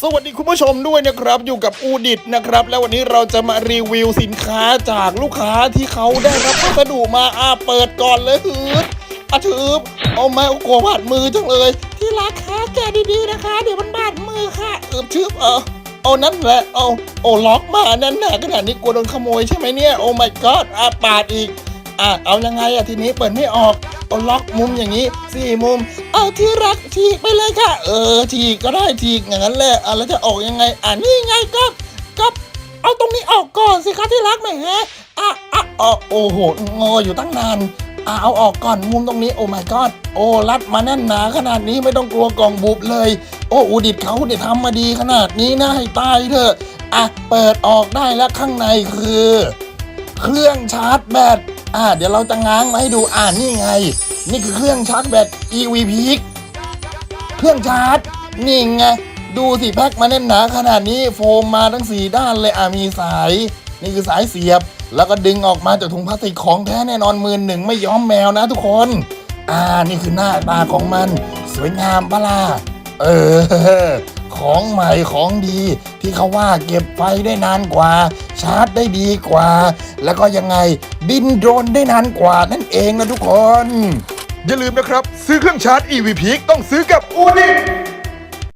สวัสดีคุณผู้ชมด้วยนะครับ อยู่กับอูดิตนะครับ แล้ววันนี้เราจะมารีวิวสินค้าจากลูกค้าที่เขาได้รับพัสดุมาอาเปิดก่อนเลยฮืดอาถือเอาไม้โกวาดมือจังเลย ที่รักค้าแกดีๆนะคะ เดี๋ยวมันบาดมือค่ะเออชืบเออเอานั่นแหละเอาโอ้ล็อกมาแน่นหนาขนาดนี้กลัวโดนขโมยใช่ไหมเนี่ยโอ้ my god อาปาดอีกอะเอายังไงอะทีนี้เปิดไม่ออก เอาล็อกมุมอย่างนี้สี่มุม เอาที่รักฉีกไปเลยค่ะ เออฉีกก็ได้ฉีกอย่างนั้นแหละอะแล้วจะออกยังไง อะนี่ไงก็ก็เอาตรงนี้ออกก่อนสิคะที่รักแหมอะอะอ๋อโอ้โหงออยู่ตั้งนานอะเอาออกก่อนมุมตรงนี้โอ้ my god โอ้รัดมาแน่นหนาขนาดนี้ไม่ต้องกลัวกล่องบุบเลย โอ้อูดิดเขาเนี่ยทำมาดีขนาดนี้นะให้ตายเถอะอะเปิดออกได้แล้วข้างในคือ เครื่องชาร์จแบต อ่าเดี๋ยวเราจะง้างมาให้ดูอ่านี่ไง นี่คือเครื่องชาร์จแบต EV Peak เครื่องชาร์จ นี่ไง ดูสิแพ็คมาแน่นหนาขนาดนี้โฟมมาทั้งสี่ด้านเลยอ่ามีสาย นี่คือสายเสียบ แล้วก็ดึงออกมาจากถุงพลาสติกของแท้แน่นอนมือหนึ่งไม่ย้อมแมวนะทุกคน อ่านี่คือหน้าตาของมัน สวยงามปะล่ะเออ ของใหม่ของดี ที่เขาว่าเก็บไฟได้นานกว่า ชาร์จได้ดีกว่า แล้วก็ยังไงบินโดรนได้นานกว่านั่นเองนะทุกคน อย่าลืมนะครับ ซื้อเครื่องชาร์จ EV Peak ต้องซื้อกับอูดิ